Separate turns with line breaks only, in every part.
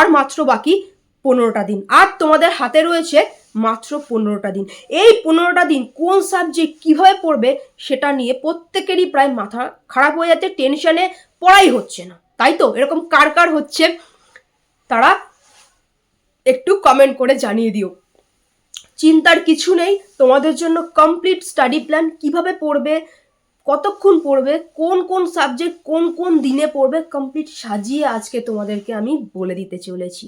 আর মাত্র বাকি পনেরোটা দিন। আর তোমাদের হাতে রয়েছে মাত্র পনেরোটা দিন। এই পনেরোটা দিন কোন সাবজেক্ট কীভাবে পড়বে সেটা নিয়ে প্রত্যেকেরই প্রায় মাথা খারাপ হয়ে যাচ্ছে টেনশনে পড়াই হচ্ছে না। তাই তো? এরকম কার কার হচ্ছে তারা একটু কমেন্ট করে জানিয়ে দিও। চিন্তার কিছু নেই। তোমাদের জন্য কমপ্লিট স্টাডি প্ল্যান কীভাবে পড়বে কতক্ষণ পড়বে, কোন কোন সাবজেক্ট কোন কোন দিনে পড়বে কমপ্লিট সাজিয়ে আজকে তোমাদেরকে আমি বলে দিতে চলেছি।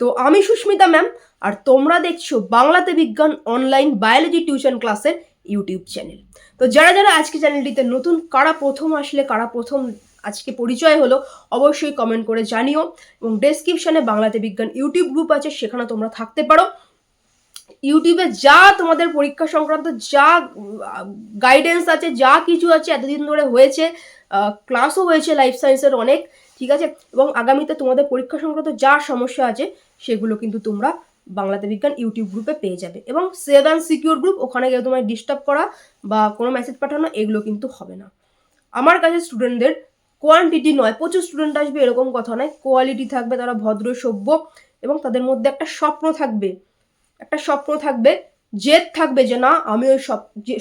তো আমি সুস্মিতা ম্যাম আর তোমরা দেখছ বাংলাতে বিজ্ঞান অনলাইন বায়োলজি টিউশন ক্লাসের ইউটিউব চ্যানেল তো যারা যারা আজকে চ্যানেলটিতে নতুন, কারা প্রথম আসলে, কারা প্রথম আজকে পরিচয় হলো, অবশ্যই কমেন্ট করে জানিও। এবং ডেসক্রিপশনে বাংলাতে বিজ্ঞান ইউটিউব গ্রুপ আছে, সেখানে তোমরা থাকতে পারো। ইউটিউবে যা তোমাদের পরীক্ষা সংক্রান্ত যা গাইডেন্স আছে, যা কিছু আছে, এতদিন ধরে হয়েছে ক্লাসও হয়েছে লাইফ সায়েন্সের অনেক, ঠিক আছে? এবং আগামীতে তোমাদের পরীক্ষা সংক্রান্ত যা সমস্যা আছে, সেগুলো কিন্তু তোমরা বাংলাতে বিজ্ঞান ইউটিউব গ্রুপে পেয়ে যাবে। এবং সেভ অ্যান্ড সিকিউর গ্রুপ ওখানে গিয়ে তোমায় ডিস্টার্ব করা বা কোনো মেসেজ পাঠানো, এগুলো কিন্তু হবে না। আমার কাছে স্টুডেন্টদের কোয়ান্টিটি নয়, প্রচুর স্টুডেন্ট আসবে, এরকম কথা নয়। কোয়ালিটি থাকবে, তারা ভদ্র, সভ্য এবং তাদের মধ্যে একটা স্বপ্ন থাকবে। একটা স্বপ্ন থাকবে, জেদ থাকবে যে না, আমি ওই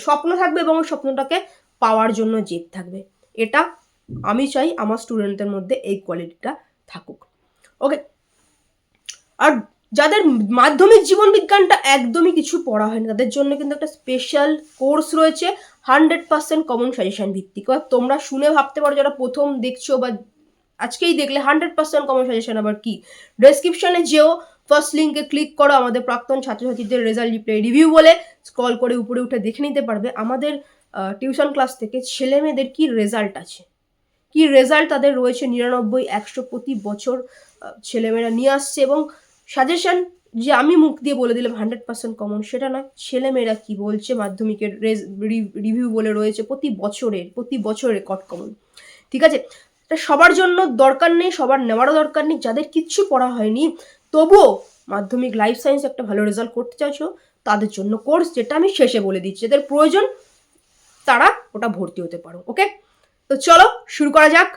স্বপ্ন থাকবে এবং ওই স্বপ্নটাকে পাওয়ার জন্য জেদ থাকবে। এটা আমি চাই আমার স্টুডেন্টদের মধ্যে এই কোয়ালিটিটা থাকুক। ওকে আর যাদের মাধ্যমিক জীবন বিজ্ঞানটা একদমই কিছু পড়া হয়নি, তাদের জন্য কিন্তু একটা স্পেশাল কোর্স রয়েছে হান্ড্রেড পার্সেন্ট কমন সাজেশন ভিত্তিক। এবার তোমরা শুনে ভাবতে পারো, যারা প্রথম দেখছ বা আজকেই দেখলে হান্ড্রেড পার্সেন্ট কমন সাজেশন আবার কি? ডেসক্রিপশনে যেও ফার্স্ট লিঙ্কে ক্লিক করো, আমাদের প্রাক্তন ছাত্রছাত্রীদের রেজাল্ট রিপ্লে রিভিউ বলে। স্ক্রল করে উপরে উঠে দেখে নিতে পারবে, আমাদের টিউশন ক্লাস থেকে ছেলে মেয়েদের কী রেজাল্ট আছে? কি রেজাল্ট তাদের রয়েছে? নিরানব্বই, একশো প্রতি বছর ছেলেমেয়েরা নিয়ে আসছে এবং সাজেশন যে আমি মুখ দিয়ে বলে দিলাম হান্ড্রেড পার্সেন্ট কমন সেটা নয়। ছেলেমেয়েরা কি বলছে? মাধ্যমিকের রিভিউ বলে রয়েছে প্রতি বছরের, প্রতি বছর রেকর্ড কমন ঠিক আছে? সবার জন্য দরকার নেই, সবার নেওয়ারও দরকার নেই। যাদের কিচ্ছু পড়া হয়নি তবুও মাধ্যমিক লাইফ সায়েন্স একটা ভালো রেজাল্ট করতে চাইছো, তাদের জন্য কোর্স যেটা আমি শেষে বলে দিচ্ছি, যাদের প্রয়োজন তারা ওটা ভর্তি হতে পারো ওকে তো চলো শুরু করা যাক।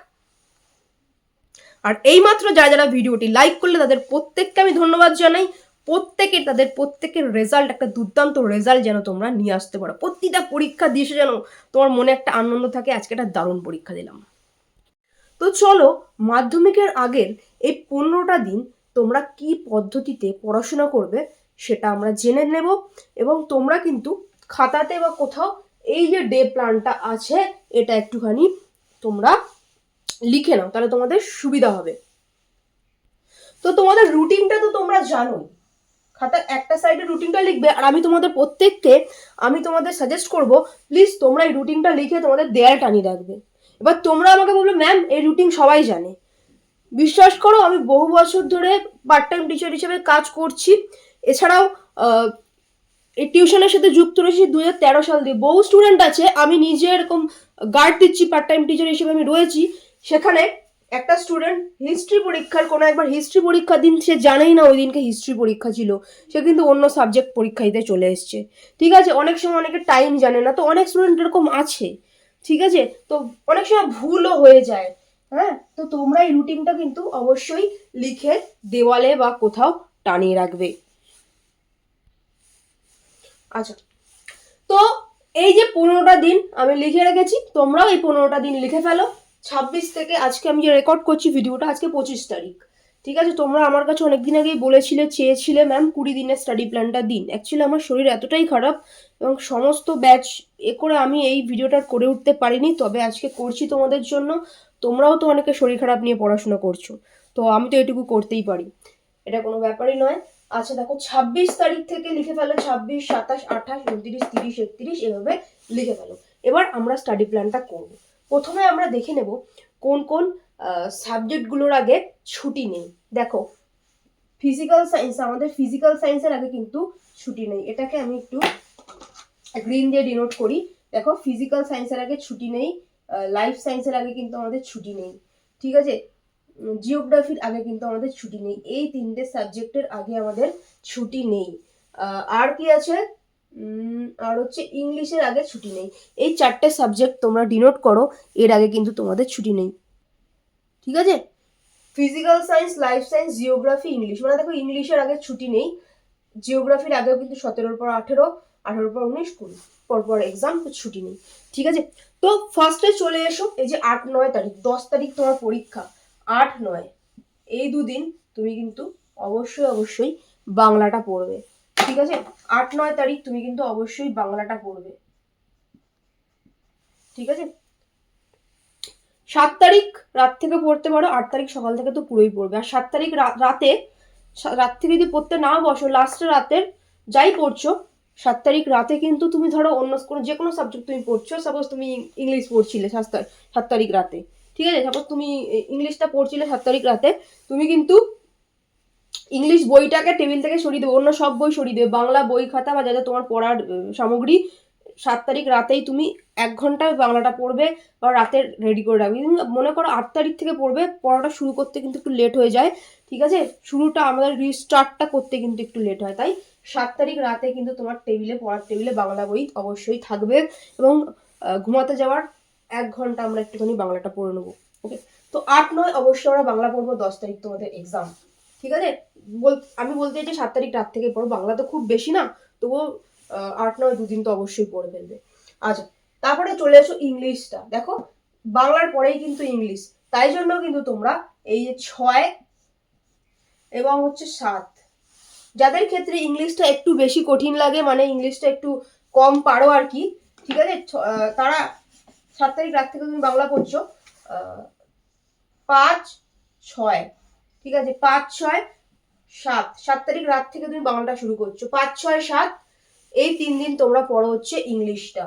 আর এইমাত্র যারা যারা ভিডিওটি লাইক করলে তাদের প্রত্যেককে আমি ধন্যবাদ জানাই, প্রত্যেকে তাদের প্রত্যেকের রেজাল্ট একটা দুর্দান্ত রেজাল্ট যেন তোমরা নিয়ে আসতে পারো। প্রতিটা পরীক্ষা দিয়েছে যেন তোমার মনে একটা আনন্দ থাকে, আজকে একটা দারুণ পরীক্ষা দিলাম। তো চলো মাধ্যমিকের আগের এই পনেরোটা দিন তোমরা কি পদ্ধতিতে পড়াশোনা করবে সেটা আমরা জেনে নেব এবং তোমরা কিন্তু খাতাতে বা কোথাও এই যে ডে প্ল্যানটা আছে, এটা একটুখানি তোমরা লিখে নাও, তাহলে তোমাদের সুবিধা হবে। তো তোমাদের রুটিনটা তো তোমরা জানোই। খাতার একটা সাইডে রুটিনটা লিখবে আর আমি তোমাদের প্রত্যেককে আমি তোমাদের সাজেস্ট করব প্লিজ তোমরা এই রুটিনটা লিখে তোমাদের দেয়াল টানিয়ে রাখবে। এবার তোমরা আমাকে বলবে ম্যাম এই রুটিন সবাই জানে। বিশ্বাস করো, আমি বহু বছর ধরে পার্ট টাইম টিচার হিসেবে কাজ করছি। এছাড়াও এই টিউশনের সাথে যুক্ত রয়েছি দু তেরো সাল দিয়ে। বহু স্টুডেন্ট আছে, আমি নিজে এরকম গার্ড দিচ্ছি পার্ট টাইম টিচার হিসেবে আমি রয়েছি। সেখানে একটা স্টুডেন্ট হিস্ট্রি পরীক্ষার, কোনো একবার হিস্ট্রি পরীক্ষা দিন, সে জানেই না ওই দিনকে হিস্ট্রি পরীক্ষা ছিল। সে কিন্তু অন্য সাবজেক্ট পরীক্ষা দিতে চলে এসছে। ঠিক আছে, অনেক সময় অনেকে টাইম জানে না, তো অনেক স্টুডেন্ট এরকম আছে। ঠিক আছে, তো অনেক সময় ভুলও হয়ে যায়। হ্যাঁ? তো তোমরা এই রুটিনটা কিন্তু অবশ্যই লিখে দেওয়ালে বা কোথাও টানিয়ে রাখবে। আচ্ছা। তো এই যে পনেরোটা দিন আমি লিখে রেখেছি, তোমরাও এই পনেরোটা দিন লিখে ফেলো। ছাব্বিশ থেকে আজকে আমি যে রেকর্ড করছি ভিডিওটা, আজকে পঁচিশ তারিখ। ঠিক আছে? তোমরা আমার কাছে অনেক দিন আগেই বলেছিলে, চেয়েছিলে ম্যাম কুড়ি দিনের স্টাডি প্ল্যানটা দিন। অ্যাকচুয়ালি আমার শরীর এতটাই খারাপ এবং সমস্ত ব্যাচ এ করে আমি এই ভিডিওটা করে উঠতে পারিনি। তবে আজকে করছি তোমাদের জন্য তোমরাও তো অনেকে শরীর খারাপ নিয়ে পড়াশোনা করছ। তো আমি তো এটুকু করতেই পারি। এটা কোনো ব্যাপারই নয়। আচ্ছা দেখো, ছাব্বিশ তারিখ থেকে লিখে ফেলো, ছাব্বিশ, সাতাশ, আঠাশ, উনত্রিশ, তিরিশ, একত্রিশ, এভাবে লিখে ফেলো। এবার আমরা স্টাডি প্ল্যানটা করব। প্রথমে আমরা দেখে নেব কোন কোন সাবজেক্টগুলোর আগে ছুটি নেই। দেখো ফিজিক্যাল সায়েন্স আমাদের ফিজিক্যাল সায়েন্সের আগে কিন্তু ছুটি নেই। এটাকে আমি একটু গ্রিন দিয়ে ডিনোট করি। দেখো ফিজিক্যাল সায়েন্সের আগে ছুটি নেই। লাইফ সায়েন্সের আগে কিন্তু আমাদের ছুটি নেই, ঠিক আছে? জিওগ্রাফির আগে কিন্তু আমাদের ছুটি নেই, এই তিনটে সাবজেক্টের আগে আমাদের ছুটি নেই। আর কি আছে? আর হচ্ছে ইংলিশের আগে ছুটি নেই। এই চারটে সাবজেক্ট তোমরা ডিনোট করো, এর আগে কিন্তু তোমাদের ছুটি নেই। ঠিক আছে? Physical science life science geography English মানে দেখো ইংলিশের আগে ছুটি নেই জিওগ্রাফির আগেও কিন্তু সতেরোর পর আঠেরো, আঠেরোর পর উনিশ, কুড়ি, পরপর এক্সাম ছুটি নেই। ঠিক আছে? তো ফার্স্টে চলে এসো, এই যে আট, নয় তারিখ, দশ তারিখ তোমার পরীক্ষা। আট, নয়, এই দুদিন তুমি কিন্তু অবশ্যই অবশ্যই বাংলাটা পড়বে। ঠিক আছে? আট, নয় তারিখ তুমি কিন্তু অবশ্যই বাংলাটা পড়বে। ঠিক আছে? সাত তারিখ রাত থেকে পড়তে পারো, আট তারিখ সকাল থেকে তো পুরোই পড়বে। আর সাত তারিখ রাতে রাত থেকে যদি পড়তে না বসো লাস্টে রাতের যাই পড়ছো সাত তারিখ রাতে কিন্তু তুমি ধরো অন্য কোনো, যে কোনো সাবজেক্ট তুমি পড়ছো সাপোজ তুমি ইংলিশ পড়ছিলে সাত সাত তারিখ রাতে, ঠিক আছে? সাপোজ তুমি ইংলিশটা পড়ছিলে সাত তারিখ রাতে, তুমি কিন্তু ইংলিশ বইটাকে টেবিল থেকে সরিয়ে দেবে, অন্য সব বই সরিয়ে দেবে, বাংলা বই খাতা বা যা যা তোমার পড়ার সামগ্রী, সাত তারিখ রাতেই তুমি এক ঘন্টায় বাংলাটা পড়বে বা রাতে রেডি করে রাখবে। তুমি মনে করো আট তারিখ থেকে পড়বে, পড়াটা শুরু করতে কিন্তু একটু লেট হয়ে যায়, ঠিক আছে? শুরুটা আমাদের রিস্টার্টটা করতে কিন্তু একটু লেট হয়, তাই? সাত তারিখ রাতে কিন্তু তোমার টেবিলে পড়ার টেবিলে বাংলা বই অবশ্যই থাকবে এবং ঘুমাতে যাওয়ার এক ঘণ্টা আমরা একটুখানি বাংলাটা পড়ে নেব ওকে তো আট নয় অবশ্যই আমরা বাংলা পড়ব, দশ তারিখ তোমাদের এক্সাম ঠিক আছে? বল, আমি বলতে চাইছি সাত তারিখ রাত থেকে পড়ো, বাংলা তো খুব বেশি না, তবুও আট নয় দুদিন তো অবশ্যই পড়ে ফেলবে। আচ্ছা তারপরে চলে এসো ইংলিশটা, দেখো, বাংলার পরেই কিন্তু ইংলিশ, তাই জন্য কিন্তু তোমরা এই যে ছয় এবং হচ্ছে সাত যাদের ক্ষেত্রে ইংলিশটা একটু বেশি কঠিন লাগে মানে ইংলিশটা একটু কম পারো আর কি, ঠিক আছে? তারা সাত তারিখ রাত থেকে তুমি বাংলা পড়ছো পাঁচ ছয়, ঠিক আছে? পাঁচ ছয় সাত সাত তারিখ রাত থেকে তুমি বাংলাটা শুরু করছ। পাঁচ ছয় সাত, এই তিন দিন তোমরা পড়ো হচ্ছে ইংলিশটা।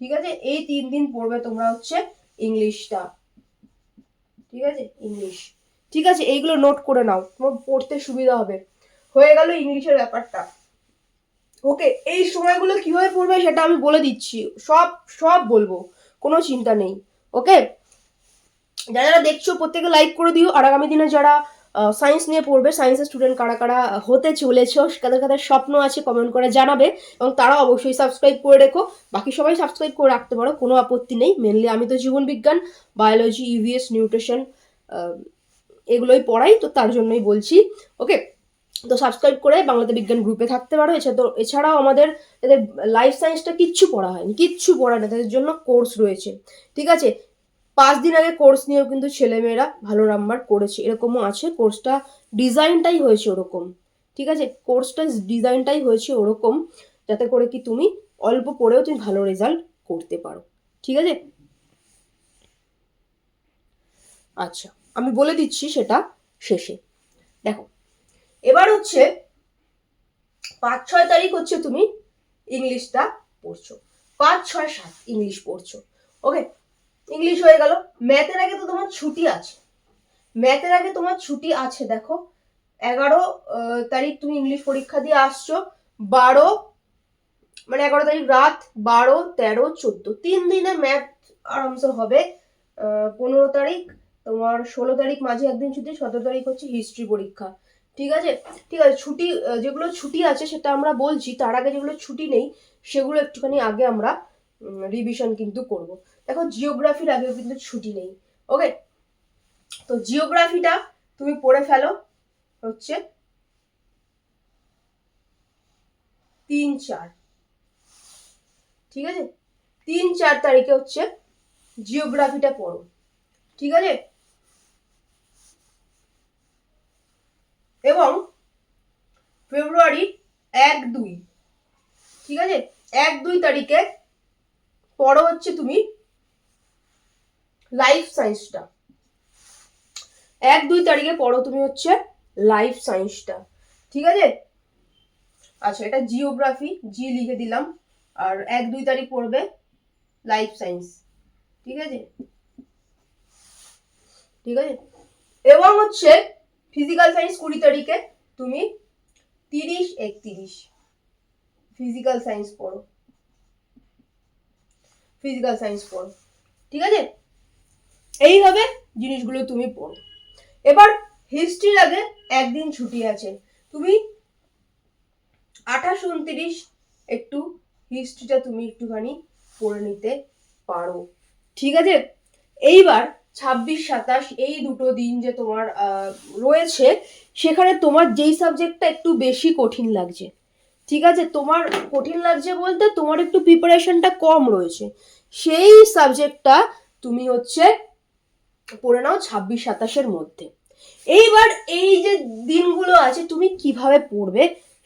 ঠিক আছে? এই তিন দিন পড়বে তোমরা হচ্ছে ইংলিশটা। ঠিক আছে? ইংলিশ। ঠিক আছে, এইগুলো নোট করে নাও, তোমার পড়তে সুবিধা হবে। হয়ে গেল ইংলিশের ব্যাপারটা। ওকে এই সময়গুলো কীভাবে পড়বে সেটা আমি বলে দিচ্ছি। সব সব বলব, কোনো চিন্তা নেই। ওকে যারা যারা দেখছ, প্রত্যেকে লাইক করে দিও। আর আগামী দিনে যারা সায়েন্স নিয়ে পড়বে সায়েন্সের স্টুডেন্ট কারা কারা হতে চলেছ, কাদের কাদের স্বপ্ন আছে কমেন্ট করে জানাবে। এবং তারা অবশ্যই সাবস্ক্রাইব করে রেখো। বাকি সবাই সাবস্ক্রাইব করে রাখতে পারো, কোনো আপত্তি নেই। মেনলি আমি তো জীবন বিজ্ঞান বায়োলজি ইভিএস নিউট্রিশন এগুলোই পড়াই, তো তার জন্যই বলছি। ওকে তো সাবস্ক্রাইব করে বাংলাতে বিজ্ঞান গ্রুপে থাকতে পারো। এছাড়া তো এছাড়াও আমাদের যাদের লাইফ সায়েন্সটা কিচ্ছু পড়া হয়নি, কিচ্ছু পড়া না তাদের জন্য কোর্স রয়েছে। ঠিক আছে? পাঁচ দিন আগে কোর্স নিয়েও কিন্তু ছেলেমেয়েরা ভালো নাম্বার করেছে, এরকমও আছে। কোর্সটা ডিজাইনটাই হয়েছে ওরকম। ঠিক আছে? কোর্সটা ডিজাইনটাই হয়েছে ওরকম, যাতে করে কি তুমি অল্প পড়েও তুমি ভালো রেজাল্ট করতে পারো। ঠিক আছে? আচ্ছা। আমি বলে দিচ্ছি সেটা শেষে। দেখো, এবার হচ্ছে পাঁচ ছয় তারিখ হচ্ছে তুমি ইংলিশটা পড়ছো। পাঁচ ছয় সাত ইংলিশ পড়ছো। ওকে ইংলিশ হয়ে গেল। ম্যাথের আগে তো তোমার ছুটি আছে। ম্যাথের আগে তোমার ছুটি আছে, দেখো। এগারো তারিখ তুমি ইংলিশ পরীক্ষা দিয়ে আসছো। বারো মানে এগারো তারিখ রাত, বারো, তেরো, চোদ্দ। তিন দিনে ম্যাথ আরামসে হবে পনেরো তারিখ। তোমার ষোলো তারিখ মাঝে একদিন ছুটি, সতেরো তারিখ হচ্ছে হিস্ট্রি পরীক্ষা। ঠিক আছে? ঠিক আছে, ছুটি যেগুলো ছুটি আছে সেটা আমরা বলছি, তার আগে যেগুলো ছুটি নেই, সেগুলো একটুখানি আগে আমরা রিভিশন কিন্তু করব। দেখো জিওগ্রাফির আগেও কিন্তু ছুটি নেই ওকে তো জিওগ্রাফিটা তুমি পড়ে ফেলো, হচ্ছে তিন চার। ঠিক আছে? তিন চার তারিখে হচ্ছে জিওগ্রাফিটা পড়ো। ঠিক আছে? এবং ফেব্রুয়ারি এক দুই। ঠিক আছে? এক দুই তারিখে পড়ো হচ্ছে তুমি লাইফ সায়েন্সটা এক দুই তারিখে পড়ো তুমি হচ্ছে লাইফ সায়েন্সটা ঠিক আছে? আচ্ছা এটা জিওগ্রাফি জি লিখে দিলাম। আর এক দুই তারিখ পড়বে লাইফ সায়েন্স ঠিক আছে? ঠিক আছে? এবং হচ্ছে ফিজিক্যাল সায়েন্স কুড়ি তারিখে, তুমি তিরিশ একত্রিশ। ফিজিক্যাল সায়েন্স পড়ো। ফিজিক্যাল সায়েন্স পড়ো। ঠিক আছে? এইভাবে জিনিসগুলো তুমি পড়ো। এবার হিস্ট্রির আগে একদিন ছুটি আছে। তুমি আঠাশ উনত্রিশ একটু হিস্ট্রিটা তুমি একটুখানি পড়ে নিতে পারো। ঠিক আছে? এইবার ছাব্বিশ সাতাশ এই দুটো দিন যে তোমার রয়েছে, সেখানে তোমার যেই সাবজেক্টটা একটু বেশি কঠিন লাগছে। ঠিক আছে? তোমার কঠিন লাগছে বলতে তোমার একটু প্রিপারেশনটা কম রয়েছে। সেই সাবজেক্টটা তুমি হচ্ছে পড়ে নাও ছাব্বিশ সাতাশের মধ্যে। এইবার এই যে দিনগুলো আছে, তুমি কীভাবে পড়বে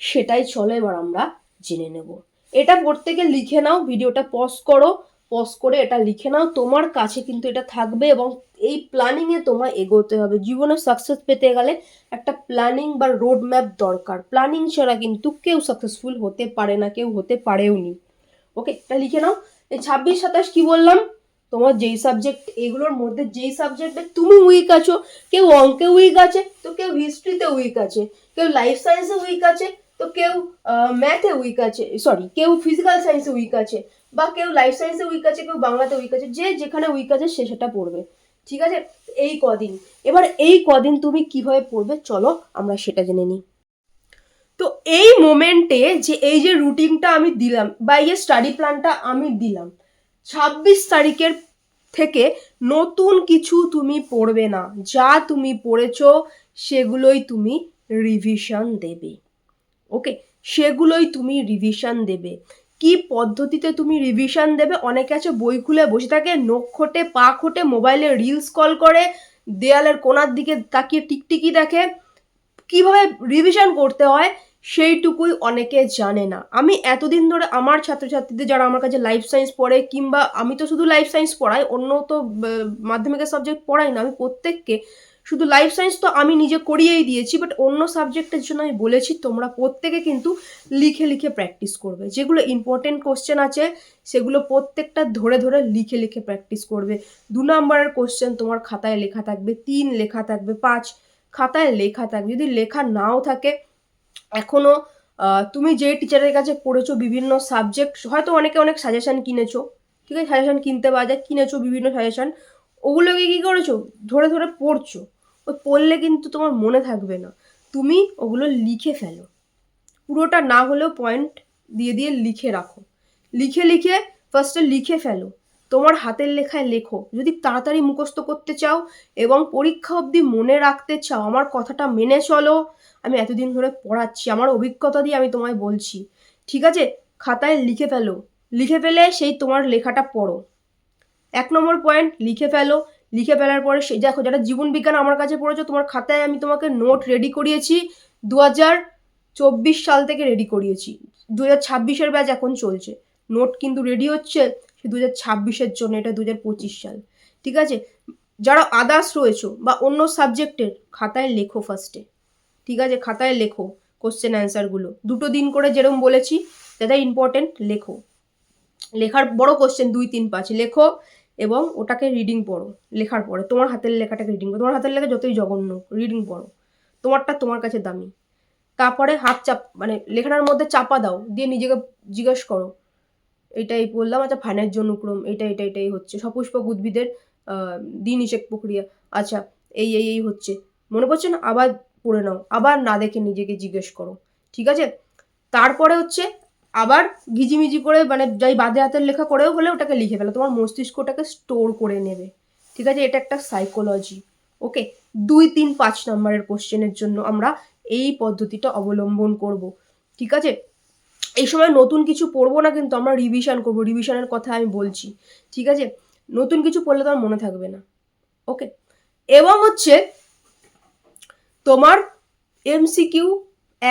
সেটাই চলো এবার আমরা জেনে নেব। এটা পড়তে গিয়ে লিখে নাও, ভিডিওটা পজ করো পজ করে এটা লিখে নাও। তোমার কাছে কিন্তু এটা থাকবে এবং এই প্ল্যানিংয়ে তোমায় এগোতে হবে। জীবনে সাকসেস পেতে গেলে একটা প্ল্যানিং বা রোড ম্যাপ দরকার। প্ল্যানিং ছাড়া কিন্তু কেউ সাকসেসফুল হতে পারে না, কেউ হতে পারেও নি। ওকে এটা লিখে নাও। এই ছাব্বিশ, সাতাশ কি বললাম? তোমার যেই সাবজেক্ট এগুলোর মধ্যে যেই সাবজেক্টে তুমি উইক আছো, কেউ অঙ্কে উইক আছে, তো কেউ হিস্ট্রিতে উইক আছে, কেউ লাইফ সায়েন্সে উইক আছে, তো কেউ ম্যাথে উইক আছে সরি কেউ ফিজিক্যাল সায়েন্সে উইক আছে বা কেউ লাইফ সায়েন্সে উইক আছে, কেউ বাংলাতে উইক আছে, যে যেখানে উইক আছে সে সেটা পড়বে। ঠিক আছে? এই কদিন। এবার এই কদিন তুমি কীভাবে পড়বে চলো আমরা সেটা জেনে নিই। তো এই মোমেন্টে যে এই যে রুটিনটা আমি দিলাম বা এই যে স্টাডি প্ল্যানটা আমি দিলাম, ছাব্বিশ তারিখের থেকে নতুন কিছু তুমি পড়বে না। যা তুমি পড়েছো সেগুলোই তুমি রিভিশন দেবে। ওকে সেগুলোই তুমি রিভিশন দেবে। কি পদ্ধতিতে তুমি রিভিশন দেবে? অনেকে আছে বই খুলে বসে থাকে, নখ খোটে, পা খোটে মোবাইলে রিলস কল করে, দেয়ালের কোনার দিকে তাকিয়ে টিকটিকি দেখে। কীভাবে রিভিশন করতে হয় সেইটুকুই অনেকে জানে না। আমি এতদিন ধরে আমার ছাত্রছাত্রীদের যারা আমার কাছে লাইফ সায়েন্স পড়ে, কিংবা আমি তো শুধু লাইফ সায়েন্স পড়াই, অন্য তো মাধ্যমিকের সাবজেক্ট পড়াই না, আমি প্রত্যেককে শুধু লাইফ সায়েন্স তো আমি নিজে করিয়েই দিয়েছি বাট অন্য সাবজেক্টের জন্য আমি বলেছি তোমরা প্রত্যেকে কিন্তু লিখে লিখে প্র্যাকটিস করবে। যেগুলো ইম্পর্টেন্ট কোশ্চেন আছে, সেগুলো প্রত্যেকটা ধরে ধরে লিখে লিখে প্র্যাকটিস করবে। দু নম্বরের কোশ্চেন তোমার খাতায় লেখা থাকবে, তিন লেখা থাকবে, পাঁচ খাতায় লেখা থাকবে। যদি লেখা নাও থাকে এখনও তুমি যে টিচারের কাছে পড়েছো বিভিন্ন সাবজেক্ট হয়তো অনেকে অনেক সাজেশান কিনেছো, ঠিক আছে? সাজেশান কিনতে পাওয়া যায়, কিনেছো বিভিন্ন সাজেশন ওগুলোকে কী করেছ? ধরে ধরে পড়ছো। ওই পড়লে কিন্তু তোমার মনে থাকবে না। তুমি ওগুলো লিখে ফেলো। পুরোটা না হলেও পয়েন্ট দিয়ে দিয়ে লিখে রাখো। লিখে লিখে ফার্স্টে লিখে ফেলো। তোমার হাতের লেখায় লেখো। যদি তাড়াতাড়ি মুখস্থ করতে চাও এবং পরীক্ষা অবধি মনে রাখতে চাও, আমার কথাটা মেনে চলো। আমি এতদিন ধরে পড়াচ্ছি। আমার অভিজ্ঞতা দিয়ে আমি তোমায় বলছি। ঠিক আছে? খাতায় লিখে ফেলো। লিখে ফেলে সেই তোমার লেখাটা পড়ো। এক নম্বর পয়েন্ট লিখে ফেলো। লিখে ফেলার পরে সে দেখো, যারা জীবন বিজ্ঞান আমার কাছে পড়েছো, তোমার খাতায় আমি তোমাকে নোট রেডি করিয়েছি দু হাজার চব্বিশ সাল থেকে রেডি করিয়েছি। দু হাজার ছাব্বিশের ব্যাচ এখন চলছে। নোট কিন্তু রেডি হচ্ছে, সে দু হাজার ছাব্বিশের জন্য, এটা দু হাজার পঁচিশ সাল। ঠিক আছে? যারা আদার্স রয়েছো বা অন্য সাবজেক্টের খাতায় লেখো ফার্স্টে ঠিক আছে? খাতায় লেখো কোশ্চেন অ্যান্সারগুলো দুটো দিন করে যেরকম বলেছি যেটা ইম্পর্টেন্ট লেখো। লেখার বড় কোশ্চেন দুই, তিন, পাঁচ। লেখো এবং ওটাকে রিডিং পড়ো লেখার পরে। তোমার হাতের লেখাটাকে রিডিং করো তোমার হাতের লেখা যতই জঘন্য রিডিং পড়ো। তোমারটা তোমার কাছে দামি। তারপরে হাত চাপ মানে লেখাটার মধ্যে চাপা দাও দিয়ে নিজেকে জিজ্ঞেস করো এটাই বললাম আচ্ছা ফানের অনুক্রম এটা এটা এটাই হচ্ছে। সপুষ্পক উদ্ভিদের আহ, দ্বিনিষেক প্রক্রিয়া আচ্ছা এই এই এই হচ্ছে। মনে পড়ছে না? আবার পড়ে নাও। আবার না দেখে নিজেকে জিজ্ঞেস করো। ঠিক আছে? তারপরে হচ্ছে আবার ঘিজিমিজি করে মানে যাই বাদে হাতের লেখা করেও হলে ওটাকে লিখে ফেলো। তোমার মস্তিষ্ক ওটাকে স্টোর করে নেবে। ঠিক আছে? এটা একটা সাইকোলজি ওকে দুই তিন পাঁচ নম্বরের কোশ্চেনের জন্য আমরা এই পদ্ধতিটা অবলম্বন করব। ঠিক আছে? এই সময় নতুন কিছু পড়ব না কিন্তু আমরা রিভিশন করব। রিভিশনের কথা আমি বলছি। ঠিক আছে? নতুন কিছু পড়লে তোমার মনে থাকবে না। ওকে এবং হচ্ছে তোমার এমসিকিউ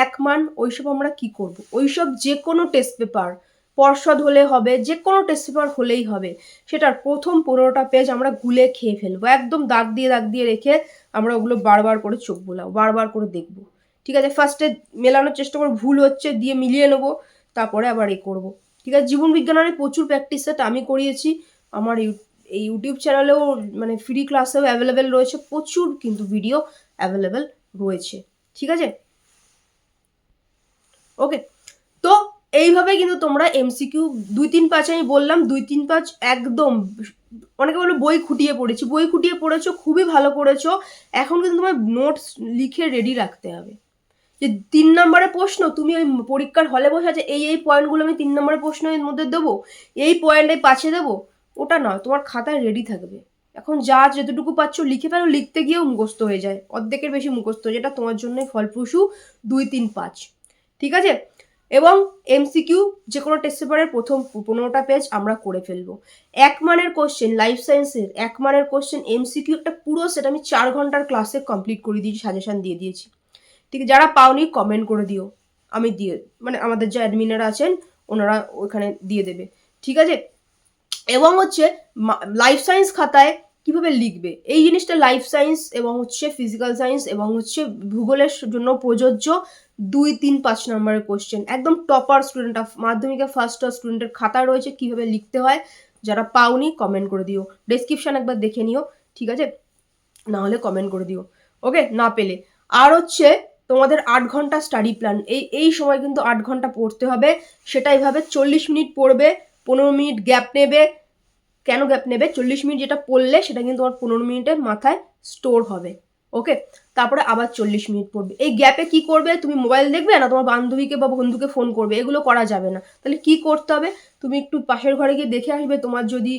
এক মান, ওইসব আমরা কি করব? ওইসব যে কোনো টেস্ট পেপার পর্ষদ হলে হবে যে কোনো টেস্ট পেপার হলেই হবে। সেটার প্রথম পনেরোটা পেজ আমরা গুলে খেয়ে ফেলব। একদম দাগ দিয়ে দাগ দিয়ে রেখে আমরা ওগুলো বারবার করে চোখ বোলাও বারবার করে দেখব। ঠিক আছে? ফার্স্টে মেলানোর চেষ্টা করব, ভুল হচ্ছে দিয়ে মিলিয়ে নেব, তারপরে আবার এ করব। ঠিক আছে? জীবন বিজ্ঞানের প্রচুর প্র্যাকটিস সেট আমি করিয়েছি। আমার এই ইউটিউব চ্যানেলেও মানে ফ্রি ক্লাসেও অ্যাভেলেবেল রয়েছে, প্রচুর কিন্তু ভিডিও অ্যাভেলেবেল রয়েছে। ঠিক আছে? ওকে তো এইভাবে কিন্তু তোমরা এমসিকিউ দুই তিন পাঁচ আমি বললাম, দুই তিন পাঁচ একদম অনেকে বলো বই খুঁটিয়ে পড়েছি। বই খুঁটিয়ে পড়েছো, খুবই ভালো করেছ। এখন কিন্তু তোমার নোটস লিখে রেডি রাখতে হবে। যে তিন নম্বরের প্রশ্ন, তুমি ওই পরীক্ষার হলে বসে আছে, এই এই পয়েন্টগুলো আমি তিন নম্বরের প্রশ্নের মধ্যে দেবো, এই পয়েন্ট এই দেবো, ওটা নয়, তোমার খাতায় রেডি থাকবে। এখন যা যেতটুকু পাচ্ছ লিখে ফেলো, লিখতে গিয়েও মুখস্থ হয়ে যায়, অর্ধেকের বেশি মুখস্থ, যেটা তোমার জন্য ফলপ্রসূ দুই তিন পাঁচ। ঠিক আছে? এবং এমসিকিউ যে কোনো টেস্ট পেপারের প্রথম পনেরোটা পেজ আমরা করে ফেলব। এক মানের কোশ্চেন লাইফ সায়েন্সের এক মানের কোশ্চেন এমসিকিউ একটা পুরো সেটা আমি চার ঘণ্টার ক্লাসে কমপ্লিট করে দিয়েছি সাজেশন দিয়ে দিয়েছি। ঠিক যারা পাওনি কমেন্ট করে দিও। আমি দিয়ে মানে আমাদের যে অ্যাডমিনারা আছেন, ওনারা ওখানে দিয়ে দেবে। ঠিক আছে? এবং হচ্ছে লাইফ সায়েন্স খাতায় কীভাবে লিখবে? এই জিনিসটা লাইফ সায়েন্স এবং হচ্ছে ফিজিক্যাল সায়েন্স এবং হচ্ছে ভূগোলের জন্য প্রযোজ্য। দুই, তিন, পাঁচ নম্বরের কোশ্চেন একদম টপার স্টুডেন্ট মাধ্যমিকের ফার্স্ট স্টুডেন্টের খাতা রয়েছে, কীভাবে লিখতে হয়, যারা পাওনি কমেন্ট করে দিও। ডেসক্রিপশন একবার দেখে নিও, ঠিক আছে? না হলে কমেন্ট করে দিও। ওকে না পেলে। আর হচ্ছে, তোমাদের আট ঘণ্টা স্টাডি প্ল্যান এই এই সময় কিন্তু আট ঘণ্টা পড়তে হবে। সেটা এইভাবে চল্লিশ মিনিট পড়বে, পনেরো মিনিট গ্যাপ নেবে। কেন গ্যাপ নেবে? চল্লিশ মিনিট যেটা পড়লে, সেটা কিন্তু তোমার পনেরো মিনিটের মাথায় স্টোর হবে। ওকে তারপরে আবার চল্লিশ মিনিট পড়বে। এই গ্যাপে কি করবে? তুমি মোবাইল দেখবে না? তোমার বান্ধবীকে বা বন্ধুকে ফোন করবে। এগুলো করা যাবে না। তাহলে কি করতে হবে? তুমি একটু পাশের ঘরে গিয়ে দেখে আসবে তোমার যদি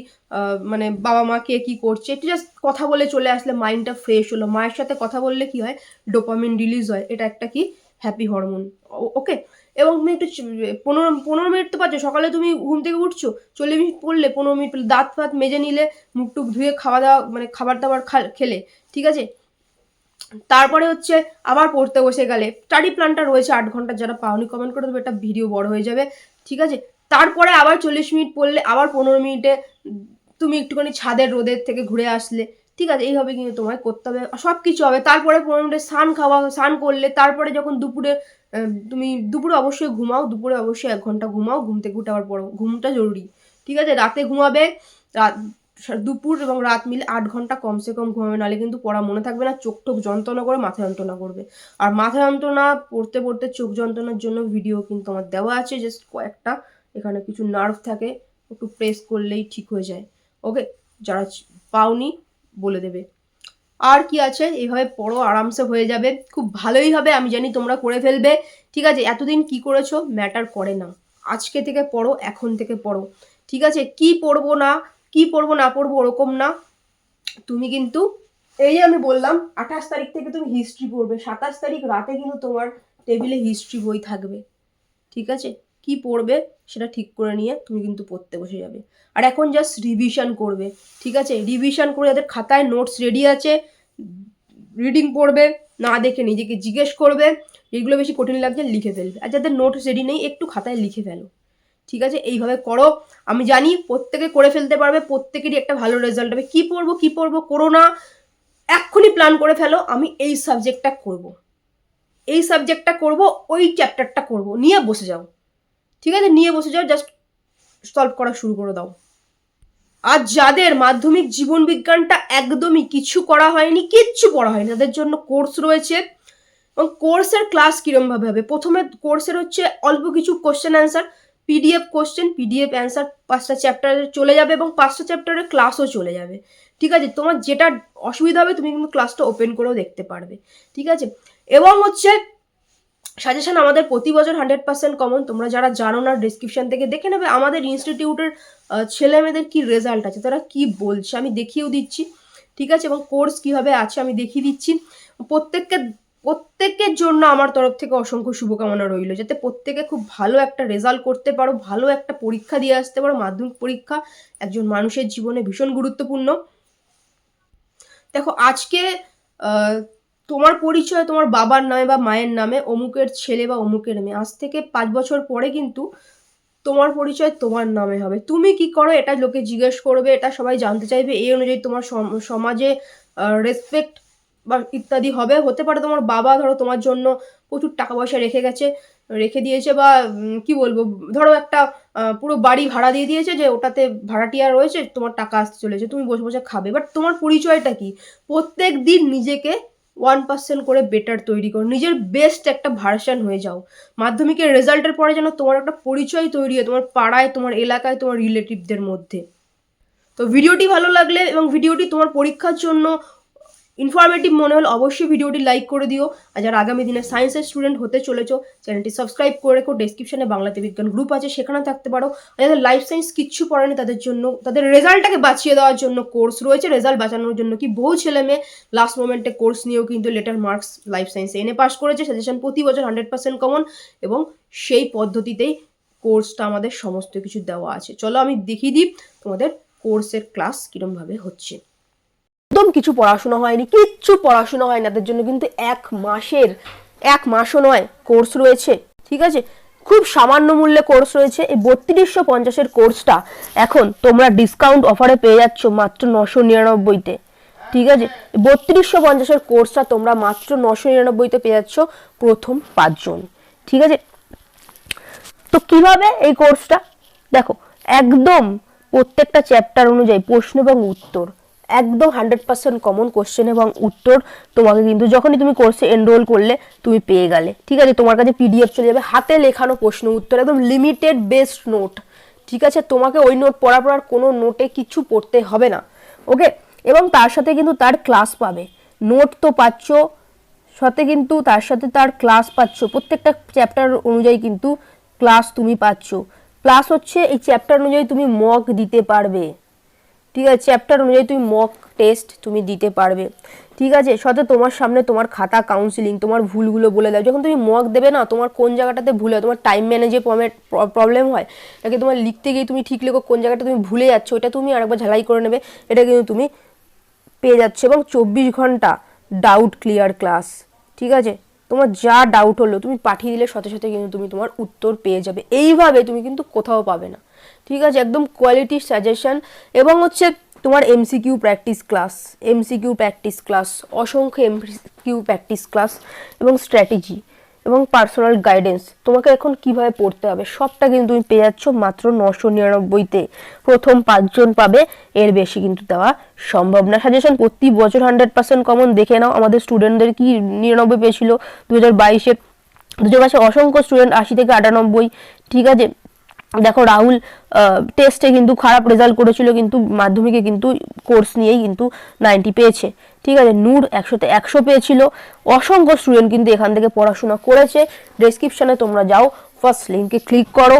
মানে বাবা মা কে কী করছে। একটু জাস্ট কথা বলে চলে আসলে মাইন্ডটা ফ্রেশ হলো। মায়ের সাথে কথা বললে কি হয়? ডোপামিন রিলিজ হয়। এটা একটা কি? হ্যাপি হরমোন ওকে এবং তুমি একটু পনেরো পনেরো মিনিট তো পাচ্ছ। সকালে তুমি ঘুম থেকে উঠছো, চল্লিশ মিনিট পড়লে পনেরো মিনিট দাঁত ফাত মেজে নিলে, মুখ টুক ধুয়ে খাওয়া দাওয়া মানে খাবার দাবার খেলে, ঠিক আছে? তারপরে হচ্ছে আবার পড়তে বসে গেলে স্টাডি প্ল্যানটা রয়েছে আট ঘণ্টা, যারা পাওনি কমেন্ট করে দেবে, একটা ভিডিও বড় হয়ে যাবে, ঠিক আছে? তারপরে আবার চল্লিশ মিনিট পড়লে আবার পনেরো মিনিটে তুমি একটুখানি ছাদের রোদের থেকে ঘুরে আসলে, ঠিক আছে? এইভাবে কিন্তু তোমায় করতে হবে সব কিছু হবে। তারপরে পনেরো মিনিটে স্নান খাওয়া, স্নান করলে তারপরে যখন দুপুরে তুমি দুপুরে অবশ্যই ঘুমাও, দুপুরে অবশ্যই এক ঘণ্টা ঘুমাও, ঘুম থেকে উঠে আবার পড়ো। ঘুমটা জরুরি, ঠিক আছে? রাতে ঘুমাবে, রাত দুপুর এবং রাত মিলে আট ঘণ্টা কমসে কম ঘুমাবে, নাহলে কিন্তু পড়া মনে থাকবে না, চোখ টোক যন্ত্রণা করে মাথা যন্ত্রণা করবে। আর মাথা যন্ত্রণা পড়তে পড়তে চোখ যন্ত্রণার জন্য ভিডিও কিন্তু আমার দেওয়া আছে জাস্ট কয়েকটা। এখানে কিছু নার্ভ থাকে, একটু প্রেস করলেই ঠিক হয়ে যায়। ওকে যারা পাওনি, বলে দেবে। আর কি আছে? এইভাবে পড়ো, আরামসে হয়ে যাবে। খুব ভালোই হবে, আমি জানি তোমরা করে ফেলবে। ঠিক আছে, এতদিন কি করেছ? ম্যাটার করে না। আজকে থেকে পড়ো, এখন থেকে পড়ো। ঠিক আছে, কি পড়ব না? কি পড়ব, না পড়ব, ওরকম না। তুমি কিন্তু, এই আমি বললাম, আঠাশ তারিখ থেকে তুমি হিস্ট্রি পড়বে, সাতাশ তারিখ রাতে কিন্তু তোমার টেবিলে হিস্ট্রি বই থাকবে। ঠিক আছে? কি পড়বে সেটা ঠিক করে নিয়ে তুমি কিন্তু পড়তে বসে যাবে। আর এখন জাস্ট রিভিশন করবে, ঠিক আছে? রিভিশন করে যাদের খাতায় নোটস রেডি আছে রিডিং পড়বে, না দেখে নিজেকে জিজ্ঞেস করবে যেগুলো বেশি কঠিন লাগছে, লিখে ফেলবে। আর যাদের নোটস রেডি নেই, একটু খাতায় লিখে ফেলো। ঠিক আছে? এইভাবে করো। আমি জানি প্রত্যেকে করে ফেলতে পারবে, প্রত্যেকেরই একটা ভালো রেজাল্ট হবে। কি পড়ব কি পড়ব করো না। এক্ষুনি প্ল্যান করে ফেলো, আমি এই সাবজেক্টটা করব। এই সাবজেক্টটা করব, ওই চ্যাপ্টারটা করব। নিয়ে বসে যাও। ঠিক আছে? নিয়ে বসে যাও জাস্ট সলভ করা শুরু করে দাও। আর যাদের মাধ্যমিক জীবন বিজ্ঞানটা একদমই কিছু করা হয়নি, কিচ্ছু পড়া হয়নি, তাদের জন্য কোর্স রয়েছে। এবং কোর্সের ক্লাস কীরমভাবে হবে? প্রথমে কোর্সের হচ্ছে অল্প কিছু question answer PDF question PDF answer পাঁচটা চ্যাপ্টারে চলে যাবে এবং পাঁচটা চ্যাপ্টারের ক্লাসও চলে যাবে। ঠিক আছে? তোমার যেটা অসুবিধা হবে তুমি কিন্তু ক্লাসটা ওপেন করেও দেখতে পারবে। ঠিক আছে? এবং হচ্ছে সাজেশন আমাদের প্রতি বছর হান্ড্রেড পার্সেন্ট কমন তোমরা যারা জানো না ডিসক্রিপশন থেকে দেখে নেবে। আমাদের ইনস্টিটিউটের ছেলে মেয়েদের কী রেজাল্ট আছে? তারা কি বলছে? আমি দেখিয়েও দিচ্ছি। ঠিক আছে? এবং কোর্স কীভাবে আছে আমি দেখিয়ে দিচ্ছি। প্রত্যেককে প্রত্যেকের জন্য আমার তরফ থেকে অসংখ্য শুভকামনা রইল, যাতে প্রত্যেকে খুব ভালো একটা রেজাল্ট করতে পারো, ভালো একটা পরীক্ষা দিয়ে আসতে পারো, মাধ্যমিক পরীক্ষা একজন মানুষের জীবনে ভীষণ গুরুত্বপূর্ণ। দেখো, আজকে তোমার পরিচয় তোমার বাবার নামে বা মায়ের নামে, অমুকের ছেলে বা অমুকের মেয়ে, আজ থেকে পাঁচ বছর পরে কিন্তু তোমার পরিচয় তোমার নামে হবে। তুমি কি করো এটা লোকে জিজ্ঞেস করবে, এটা সবাই জানতে চাইবে, এই অনুযায়ী তোমার সম- সমাজে রেসপেক্ট বা ইত্যাদি হবে, হতে পারে তোমার বাবা ধরো তোমার জন্য প্রচুর টাকা পয়সা রেখে গেছে, রেখে দিয়েছে বা কি বলব, ধরো একটা পুরো বাড়ি ভাড়া দিয়ে দিয়েছে যে ওটাতে ভাড়াটিয়া রয়েছে, তোমার টাকা আসতে চলেছে, তুমি বসে বসে খাবে। বাট তোমার পরিচয়টা কি? প্রত্যেক দিন নিজেকে ওয়ান পার্সেন্ট করে বেটার তৈরি করো, নিজের বেস্ট একটা ভার্সান হয়ে যাও। মাধ্যমিকের রেজাল্টের পরে যেন তোমার একটা পরিচয় তৈরি হয়, তোমার পাড়ায়, তোমার এলাকায়, তোমার রিলেটিভদের মধ্যে। তো ভিডিওটি ভালো লাগলে এবং ভিডিওটি তোমার পরীক্ষার জন্য ইনফরমেটিভ মনে হলে অবশ্যই ভিডিওটি লাইক করে দিও। আর যারা আগামী দিনে সায়েন্সের স্টুডেন্ট হতে চলেছো চ্যানেলটি সাবস্ক্রাইব করে রেখো। ডেসক্রিপশনে বাংলাতে বিজ্ঞান গ্রুপ আছে সেখানে থাকতে পারো। আর যাদের লাইফ সায়েন্স কিচ্ছু পড়েনি তাদের জন্য, তাদের রেজাল্টটাকে বাঁচিয়ে দেওয়ার জন্য কোর্স রয়েছে। রেজাল্ট বাঁচানোর জন্য কি বহু ছেলে মেয়ে লাস্ট মোমেন্টে কোর্স নিয়েও কিন্তু লেটার মার্কস লাইফ সায়েন্সে এনে পাস করেছে। সাজেশন প্রতি বছর হান্ড্রেড পার্সেন্ট কমন এবং সেই পদ্ধতিতেই কোর্সটা আমাদের সমস্ত কিছু দেওয়া আছে। চলো আমি দেখিয়ে দিই তোমাদের কোর্সের ক্লাস কীরমভাবে হচ্ছে। একদম কিছু পড়াশোনা হয়নি, কিচ্ছু পড়াশোনা হয় না তাদের জন্য কিন্তু এক মাসের, এক মাসও নয় কোর্স রয়েছে, ঠিক আছে? খুব সামান্য মূল্যে কোর্স রয়েছে, এই বত্রিশশো পঞ্চাশের কোর্সটা এখন তোমরা ডিসকাউন্ট অফারে পেয়ে যাচ্ছ মাত্র নশো নিরানব্বইতে, ঠিক আছে? বত্রিশশো পঞ্চাশের কোর্সটা তোমরা মাত্র নশো নিরানব্বইতে পেয়ে যাচ্ছ প্রথম পাঁচজন, ঠিক আছে? তো কীভাবে এই কোর্সটা দেখো, একদম প্রত্যেকটা চ্যাপ্টার অনুযায়ী প্রশ্ন এবং উত্তর একদম হান্ড্রেড পার্সেন্ট কমন কোশ্চেন এবং উত্তর তোমাকে কিন্তু যখনই তুমি কোর্সে এনরোল করলে তুমি পেয়ে গেলে। ঠিক আছে? তোমার কাছে পিডিএফ চলে যাবে, হাতে লেখানো প্রশ্ন উত্তর, একদম লিমিটেড বেস্ট নোট ঠিক আছে? তোমাকে ওই নোট পড়া পড়ার কোনো নোটে কিছু পড়তে হবে না। ওকে এবং তার সাথে কিন্তু তার ক্লাস পাবে। নোট তো পাচ্ছ, সাথে কিন্তু তার সাথে তার ক্লাস পাচ্ছ। প্রত্যেকটা চ্যাপ্টার অনুযায়ী কিন্তু ক্লাস তুমি পাচ্ছ। প্লাস হচ্ছে এই চ্যাপ্টার অনুযায়ী তুমি মক দিতে পারবে। ঠিক আছে চ্যাপ্টার অনুযায়ী তুমি মক টেস্ট তুমি দিতে পারবে। ঠিক আছে সাথে তোমার সামনে তোমার খাতা কাউন্সিলিং তোমার ভুলগুলো বলে দেয় যখন তুমি মক দেবে না, তোমার কোন জায়গাটাতে ভুল হয়, তোমার টাইম ম্যানেজে প্রবলেম হয় নাকি তোমার লিখতে গিয়ে তুমি ঠিক লেখো কোন জায়গাটা তুমি ভুলে যাচ্ছ, ওটা তুমি আরেকবার ঝালাই করে নেবে, এটা কিন্তু তুমি পেয়ে যাচ্ছে। এবং চব্বিশ ঘণ্টা ডাউট ক্লিয়ার ক্লাস ঠিক আছে? তোমার যা ডাউট হলো, তুমি পাঠিয়ে দিলে সাথে সাথে কিন্তু তুমি তোমার উত্তর পেয়ে যাবে। এইভাবে তুমি কিন্তু কোথাও পাবে না। ঠিক আছে? একদম কোয়ালিটি সাজেশন এবং হচ্ছে তোমার MCQ practice class MCQ practice class অসংখ্য এমসিকিউ প্র্যাকটিস ক্লাস এবং স্ট্র্যাটেজি এবং পার্সোনাল গাইডেন্স তোমাকে এখন কীভাবে পড়তে হবে? সবটা কিন্তু তুমি পেয়ে যাচ্ছ মাত্র নশো নিরানব্বইতে। প্রথম পাঁচজন পাবে, এর বেশি কিন্তু দেওয়া সম্ভব না। সাজেশন প্রতি বছর হান্ড্রেড পার্সেন্ট কমন দেখে নাও আমাদের স্টুডেন্টদের কি নিরানব্বই পেয়েছিল? দু হাজার বাইশে দু হাজার বাইশে অসংখ্য স্টুডেন্ট আশি থেকে আটানব্বই, ঠিক আছে? দেখো রাহুল টেস্টে কিন্তু খারাপ রেজাল্ট করেছিল কিন্তু মাধ্যমিকে কিন্তু কোর্স নিয়েই কিন্তু নাইনটি পেয়েছে। ঠিক আছে, নূর একশোতে একশো পেয়েছিল। অসংখ্য স্টুডেন্ট কিন্তু এখান থেকে পড়াশোনা করেছে। ডেসক্রিপশনে তোমরা যাও ফার্স্ট লিঙ্কে ক্লিক করো।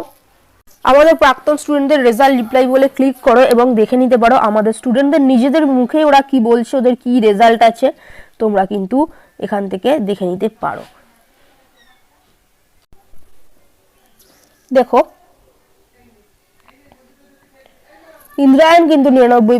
আমাদের প্রাক্তন স্টুডেন্টদের রেজাল্ট রিপ্লাই বলে ক্লিক করো এবং দেখে নিতে পারো আমাদের স্টুডেন্টদের নিজেদের মুখে ওরা কি বলছে, ওদের কি রেজাল্ট আছে। তোমরা কিন্তু এখান থেকে দেখে নিতে পারো। দেখো ইন্দ্রায়ণ কিন্তু নিরানব্বই